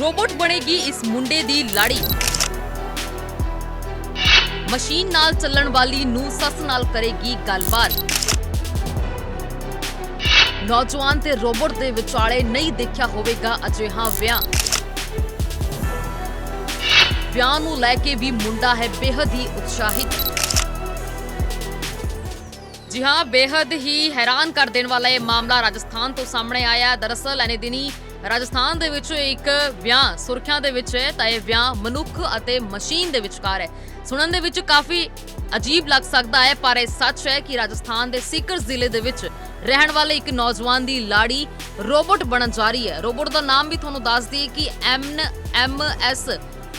Robot ਬਣੇਗੀ ਇਸ ਮੁੰਡੇ ਦੀ ਲਾੜੀ। ਮਸ਼ੀਨ ਨਾਲ ਚੱਲਣ ਵਾਲੀ ਨੂੰ ਸੱਸ ਨਾਲ ਕਰੇਗੀ ਗੱਲਬਾਤ। ਨੌਜਵਾਨ ਤੇ ਰੋਬੋਟ ਦੇ ਵਿਚਾਲੇ ਨਹੀਂ ਦੇਖਿਆ ਹੋਵੇਗਾ ਅਜਿਹਾ ਵਿਆਹ। ਵਿਆਹ ਨੂੰ ਲੈ ਕੇ ਵੀ ਮੁੰਡਾ ਹੈ ਬੇहद ਹੀ ਉਤਸ਼ਾਹਿਤ। ਜੀ ਹਾਂ ਬੇहद ਹੀ ਹੈਰਾਨ ਕਰ ਦੇਣ ਵਾਲਾ ਇਹ ਮਾਮਲਾ ਰਾਜਸਥਾਨ ਤੋਂ ਸਾਹਮਣੇ ਆਇਆ। ਦਰਅਸਲ, ਐਨੇ ਦਿਨੀ ਰਾਜਸਥਾਨ ਦੇ ਵਿੱਚ ਇੱਕ ਵਿਆਹ ਸੁਰਖੀਆਂ ਦੇ ਵਿੱਚ ਹੈ, ਤਾਂ ਇਹ ਵਿਆਹ ਮਨੁੱਖ ਅਤੇ ਮਸ਼ੀਨ ਦੇ ਵਿਚਕਾਰ ਹੈ। ਸੁਣਨ ਦੇ ਵਿੱਚ ਕਾਫੀ ਅਜੀਬ ਲੱਗ ਸਕਦਾ ਹੈ, ਪਰ ਇਹ ਸੱਚ ਹੈ ਕਿ ਰਾਜਸਥਾਨ ਦੇ ਸੀਕਰ ਜ਼ਿਲ੍ਹੇ ਦੇ ਵਿੱਚ ਰਹਿਣ ਵਾਲੇ ਇੱਕ ਨੌਜਵਾਨ ਦੀ ਲਾੜੀ ਰੋਬੋਟ ਬਣਨ ਜਾ ਰਹੀ ਹੈ। ਰੋਬੋਟ ਦਾ ਨਾਮ ਵੀ ਤੁਹਾਨੂੰ ਦੱਸ ਦਈਏ ਕਿ ਐਮ ਐਮ ਐਸ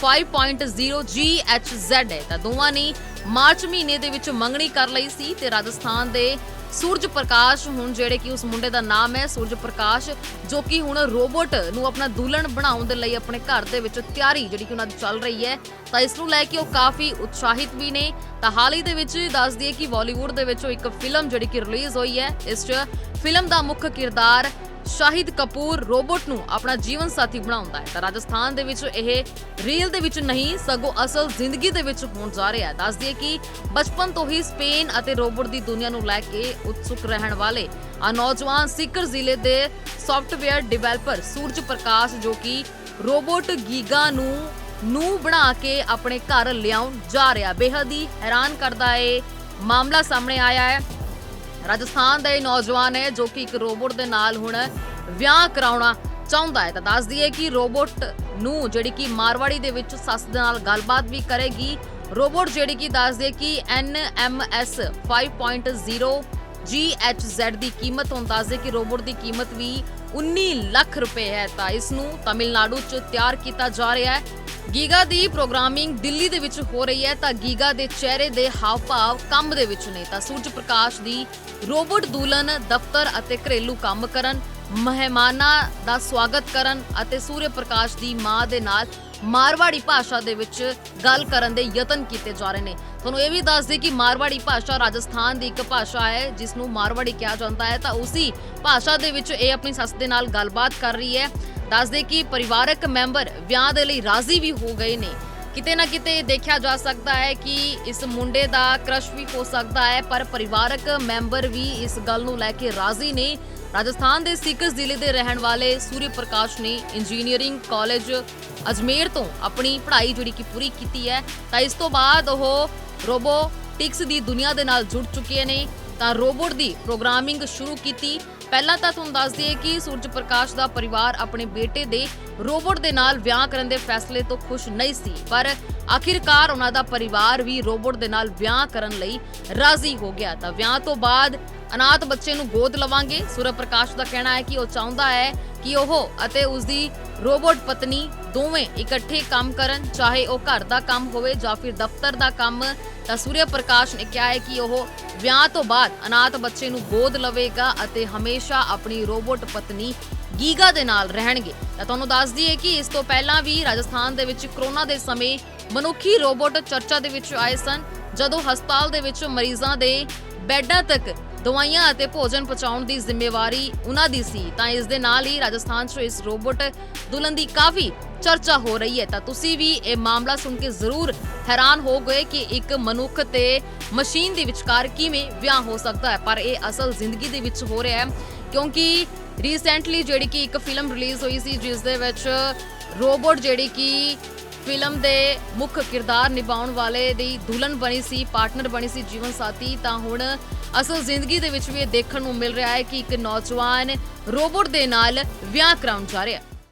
5.0 GHZ ਹੈ। ਤਾਂ ਦੋਵਾਂ ਨੇ ਮਾਰਚ ਮਹੀਨੇ ਦੇ ਵਿੱਚ ਮੰਗਣੀ ਕਰ ਲਈ ਸੀ ਤੇ ਰਾਜਸਥਾਨ ਦੇ ਸੂਰਜ ਪ੍ਰਕਾਸ਼ ਹੁਣ ਜਿਹੜੇ ਕਿ ਉਸ ਮੁੰਡੇ ਦਾ ਨਾਮ ਹੈ, ਸੂਰਜ ਪ੍ਰਕਾਸ਼, ਜੋ ਕਿ ਹੁਣ ਰੋਬੋਟ ਨੂੰ ਆਪਣਾ ਦੁਲਹਨ ਬਣਾਉਣ ਦੇ ਲਈ ਆਪਣੇ ਘਰ ਦੇ ਵਿੱਚ ਤਿਆਰੀ ਜਿਹੜੀ ਕਿ ਉਹਨਾਂ ਦੀ ਚੱਲ ਰਹੀ ਹੈ। ਤਾਂ ਇਸ ਨੂੰ ਲੈ ਕੇ ਉਹ ਕਾਫੀ ਉਤਸ਼ਾਹਿਤ ਵੀ ਨੇ। ਤਾਂ ਹਾਲ ਹੀ ਦੇ ਵਿੱਚ ਦੱਸ ਦਈਏ ਕਿ ਬਾਲੀਵੁੱਡ ਦੇ ਵਿੱਚੋਂ ਇੱਕ ਫਿਲਮ ਜਿਹੜੀ ਕਿ ਰਿਲੀਜ਼ ਹੋਈ ਹੈ, ਇਸ 'ਚ ਫਿਲਮ ਦਾ ਮੁੱਖ ਕਿਰਦਾਰ ਸ਼ਾਹਿਦ ਕਪੂਰ ਰੋਬੋਟ ਨੂੰ ਆਪਣਾ ਜੀਵਨ ਸਾਥੀ ਬਣਾਉਂਦਾ ਹੈ। ਤਾਂ ਰਾਜਸਥਾਨ ਦੇ ਵਿੱਚ ਇਹ ਰੀਲ ਦੇ ਵਿੱਚ ਨਹੀਂ, ਸਗੋਂ ਅਸਲ ਜ਼ਿੰਦਗੀ ਦੇ ਵਿੱਚ ਹੋਣ ਜਾ ਰਿਹਾ ਹੈ। ਦੱਸ ਦਈਏ ਕਿ ਬਚਪਨ ਤੋਂ ਹੀ ਸਪੇਨ ਅਤੇ ਰੋਬੋਟ ਦੀ ਦੁਨੀਆ ਨੂੰ ਲੈ ਕੇ ਉਤਸੁਕ ਰਹਿਣ ਵਾਲੇ ਆ ਨੌਜਵਾਨ ਸਿੱਕਰ ਜ਼ਿਲ੍ਹੇ ਦੇ ਸੌਫਟਵੇਅਰ ਡਿਵੈਲਪਰ ਸੂਰਜ ਪ੍ਰਕਾਸ਼ ਜੋ ਕਿ ਰੋਬੋਟ ਗੀਗਾ ਨੂੰ ਨੂੰ ਬਣਾ ਕੇ ਆਪਣੇ ਘਰ ਲਿਆਉਣ ਜਾ ਰਿਹਾ ਬੇਹੱਦ ਹੀ ਹੈਰਾਨ ਕਰਦਾ ਇਹ ਮਾਮਲਾ ਸਾਹਮਣੇ ਆਇਆ ਹੈ। ਰਾਜਸਥਾਨ ਦਾ ਇਹ ਨੌਜਵਾਨ ਹੈ ਜੋ ਕਿ ਇੱਕ ਰੋਬੋਟ ਦੇ ਨਾਲ ਹੁਣ ਵਿਆਹ ਕਰਾਉਣਾ ਚਾਹੁੰਦਾ ਹੈ, ਤਾਂ ਦੱਸ ਦਈਏ ਕਿ ਰੋਬੋਟ ਨੂੰ ਜਿਹੜੀ ਕਿ ਮਾਰਵਾੜੀ ਦੇ ਵਿੱਚ ਸੱਸ ਦੇ ਨਾਲ ਗੱਲਬਾਤ ਵੀ ਕਰੇਗੀ। ਰੋਬੋਟ ਜਿਹੜੀ ਕਿ ਦੱਸ ਦਈਏ ਕਿ NMS 5.0 GHZ ਦੀ ਕੀਮਤ, ਹੁਣ ਦੱਸ ਦਈਏ ਕਿ ਰੋਬੋਟ ਦੀ ਕੀਮਤ ਵੀ 19 ਲੱਖ ਰੁਪਏ ਹੈ ਤਾਂ ਇਸ ਨੂੰ ਤਾਮਿਲਨਾਡੂ 'ਚ ਤਿਆਰ ਕੀਤਾ ਜਾ ਰਿਹਾ ਹੈ। ਗੀਗਾ ਦੀ ਪ੍ਰੋਗਰਾਮਿੰਗ ਦਿੱਲੀ ਦੇ ਵਿੱਚ ਹੋ ਰਹੀ ਹੈ ਤਾਂ ਗੀਗਾ ਦੇ ਚਿਹਰੇ ਦੇ ਹਾਵ-ਭਾਵ ਕੰਮ ਦੇ ਵਿੱਚ ਨੇ ਤਾਂ ਸੂਰਜ ਪ੍ਰਕਾਸ਼ ਦੀ ਰੋਬੋਟ ਦੁਲਹਨ ਦਫ਼ਤਰ ਅਤੇ ਘਰੇਲੂ ਕੰਮ ਕਰਨ ਮਹਿਮਾਨਾਂ ਦਾ ਸਵਾਗਤ ਕਰਨ ਅਤੇ ਸੂਰਯ ਪ੍ਰਕਾਸ਼ ਦੀ ਮਾਂ ਦੇ ਨਾਲ ਮਾਰਵਾੜੀ ਭਾਸ਼ਾ ਦੇ ਵਿੱਚ ਗੱਲ ਕਰਨ ਦੇ ਯਤਨ ਕੀਤੇ ਜਾ ਰਹੇ ਨੇ। ਤੁਹਾਨੂੰ ਇਹ ਵੀ ਦੱਸ ਦੇ ਕਿ ਮਾਰਵਾੜੀ ਭਾਸ਼ਾ ਰਾਜਸਥਾਨ ਦੀ ਇੱਕ ਭਾਸ਼ਾ ਹੈ ਜਿਸ ਨੂੰ ਮਾਰਵਾੜੀ ਕਿਹਾ ਜਾਂਦਾ ਹੈ। ਤਾਂ ਉਸੇ ਭਾਸ਼ਾ ਦੇ ਵਿੱਚ ਇਹ ਆਪਣੀ ਸੱਸ ਦੇ ਨਾਲ ਗੱਲਬਾਤ ਕਰ ਰਹੀ ਹੈ। ਦੱਸਦੇ ਕਿ ਪਰਿਵਾਰਕ ਮੈਂਬਰ ਵਿਆਹ ਦੇ ਲਈ ਰਾਜ਼ੀ ਵੀ ਹੋ ਗਏ ਨੇ। ਕਿਤੇ ਨਾ ਕਿਤੇ ਦੇਖਿਆ ਜਾ ਸਕਦਾ ਹੈ ਕਿ ਇਸ ਮੁੰਡੇ ਦਾ ਕ੍ਰਸ਼ ਵੀ ਹੋ ਸਕਦਾ ਹੈ, ਪਰ ਪਰਿਵਾਰਕ ਮੈਂਬਰ ਵੀ ਇਸ ਗੱਲ ਨੂੰ ਲੈ ਕੇ ਰਾਜ਼ੀ ਨੇ। ਰਾਜਸਥਾਨ ਦੇ ਸਿੱਕਰ ਜ਼ਿਲ੍ਹੇ ਦੇ ਰਹਿਣ ਵਾਲੇ ਸੂਰਯ ਪ੍ਰਕਾਸ਼ ਨੇ ਇੰਜੀਨੀਅਰਿੰਗ ਕਾਲਜ ਅਜਮੇਰ ਤੋਂ ਆਪਣੀ ਪੜ੍ਹਾਈ ਜਿਹੜੀ ਕਿ ਪੂਰੀ ਕੀਤੀ ਹੈ, ਤਾਂ ਇਸ ਤੋਂ ਬਾਅਦ ਉਹ ਰੋਬੋਟਿਕਸ ਦੀ ਦੁਨੀਆ ਦੇ ਨਾਲ ਜੁੜ ਚੁੱਕੇ ਨੇ। ਤਾਂ ਰੋਬੋਟ ਦੀ ਪ੍ਰੋਗਰਾਮਿੰਗ ਸ਼ੁਰੂ ਕੀਤੀ। ਪਹਿਲਾਂ ਤਾਂ ਤੁਹਾਨੂੰ ਦੱਸ ਦਈਏ ਕਿ ਸੂਰਜ ਪ੍ਰਕਾਸ਼ ਦਾ ਪਰਿਵਾਰ ਆਪਣੇ ਬੇਟੇ ਦੇ ਰੋਬੋਟ ਦੇ ਨਾਲ ਵਿਆਹ ਕਰਨ ਦੇ ਫੈਸਲੇ ਤੋਂ ਖੁਸ਼ ਨਹੀਂ ਸੀ। ਪਰ ਆਖਿਰਕਾਰ ਉਹਨਾਂ ਦਾ ਪਰਿਵਾਰ ਵੀ ਰੋਬੋਟ ਦੇ ਨਾਲ ਵਿਆਹ ਕਰਨ ਲਈ ਰਾਜ਼ੀ ਹੋ ਗਿਆ। ਤਾਂ ਵਿਆਹ ਤੋਂ ਬਾਅਦ ਅਨਾਥ ਬੱਚੇ ਨੂੰ ਗੋਦ ਲਵਾਂਗੇ। ਸੂਰਜ ਪ੍ਰਕਾਸ਼ ਦਾ ਕਹਿਣਾ ਹੈ ਕਿ ਉਹ ਚਾਹੁੰਦਾ ਹੈ ਕਿ ਉਹ ਅਤੇ ਉਸ ਦੀ ਰੋਬੋਟ ਪਤਨੀ ਦੋਵੇਂ ਇਕੱਠੇ ਕੰਮ ਕਰਨ, ਚਾਹੇ ਉਹ ਘਰ ਦਾ ਕੰਮ ਹੋਵੇ ਜਾਂ ਫਿਰ ਦਫ਼ਤਰ ਦਾ ਕੰਮ, ਤਾਂ ਸੂਰਿਆ ਪ੍ਰਕਾਸ਼ ਨੇ ਕਿਹਾ ਹੈ ਕਿ ਉਹ ਵਿਆਹ ਤੋਂ ਬਾਅਦ ਅਨਾਥ ਬੱਚੇ ਨੂੰ ਗੋਦ ਲਵੇਗਾ ਅਤੇ ਹਮੇਸ਼ਾ ਆਪਣੀ ਰੋਬੋਟ ਪਤਨੀ ਗੀਗਾ ਦੇ ਨਾਲ ਰਹਿਣਗੇ। ਤਾਂ ਤੁਹਾਨੂੰ ਦੱਸ ਦਈਏ ਕਿ ਇਸ ਤੋਂ ਪਹਿਲਾਂ ਵੀ ਰਾਜਸਥਾਨ ਦੇ ਵਿੱਚ ਕਰੋਨਾ ਦੇ ਸਮੇਂ ਮਨੁੱਖੀ ਰੋਬੋਟ ਚਰਚਾ ਦੇ ਵਿੱਚ ਆਏ ਸਨ, ਜਦੋਂ ਹਸਪਤਾਲ ਦੇ ਵਿੱਚ ਮਰੀਜ਼ਾਂ ਦੇ ਬੈੱਡਾਂ ਤੱਕ ਦਵਾਈਆਂ ਅਤੇ ਭੋਜਨ ਪਹੁੰਚਾਉਣ ਦੀ ਜ਼ਿੰਮੇਵਾਰੀ ਉਹਨਾਂ ਦੀ ਸੀ। ਤਾਂ ਇਸ ਦੇ ਨਾਲ ਹੀ ਰਾਜਸਥਾਨ 'ਚ ਇਸ ਰੋਬੋਟ ਦੁਲਹਨ ਦੀ ਕਾਫੀ ਚਰਚਾ ਹੋ ਰਹੀ ਹੈ। ਤਾਂ ਤੁਸੀਂ ਵੀ ਇਹ ਮਾਮਲਾ ਸੁਣ ਕੇ ਜ਼ਰੂਰ ਹੈਰਾਨ ਹੋ ਗਏ ਕਿ ਇੱਕ ਮਨੁੱਖ ਤੇ ਮਸ਼ੀਨ ਦੇ ਵਿਚਕਾਰ ਕਿਵੇਂ ਵਿਆਹ ਹੋ ਸਕਦਾ ਹੈ। ਪਰ ਇਹ ਅਸਲ ਜ਼ਿੰਦਗੀ ਦੇ ਵਿੱਚ ਹੋ ਰਿਹਾ ਹੈ, ਕਿਉਂਕਿ ਰੀਸੈਂਟਲੀ ਜਿਹੜੀ ਕਿ ਇੱਕ ਫਿਲਮ ਰਿਲੀਜ਼ ਹੋਈ ਸੀ, ਜਿਸ ਦੇ ਵਿੱਚ ਰੋਬੋਟ ਜਿਹੜੀ ਕਿ ਫਿਲਮ ਦੇ ਮੁੱਖ ਕਿਰਦਾਰ ਨਿਭਾਉਣ ਵਾਲੇ ਦੀ ਦੁਲਹਨ ਬਣੀ ਸੀ, ਪਾਰਟਨਰ ਬਣੀ ਸੀ ਜੀਵਨ ਸਾਥੀ। ਤਾਂ ਹੁਣ ਅਸਲ ਜ਼ਿੰਦਗੀ ਦੇ ਵਿੱਚ ਵੀ ਇਹ ਦੇਖਣ ਨੂੰ ਮਿਲ ਰਿਹਾ ਹੈ ਕਿ ਇੱਕ ਨੌਜਵਾਨ ਰੋਬੋਟ ਦੇ ਨਾਲ ਵਿਆਹ ਕਰਾਉਣ ਜਾ ਰਿਹਾ ਹੈ।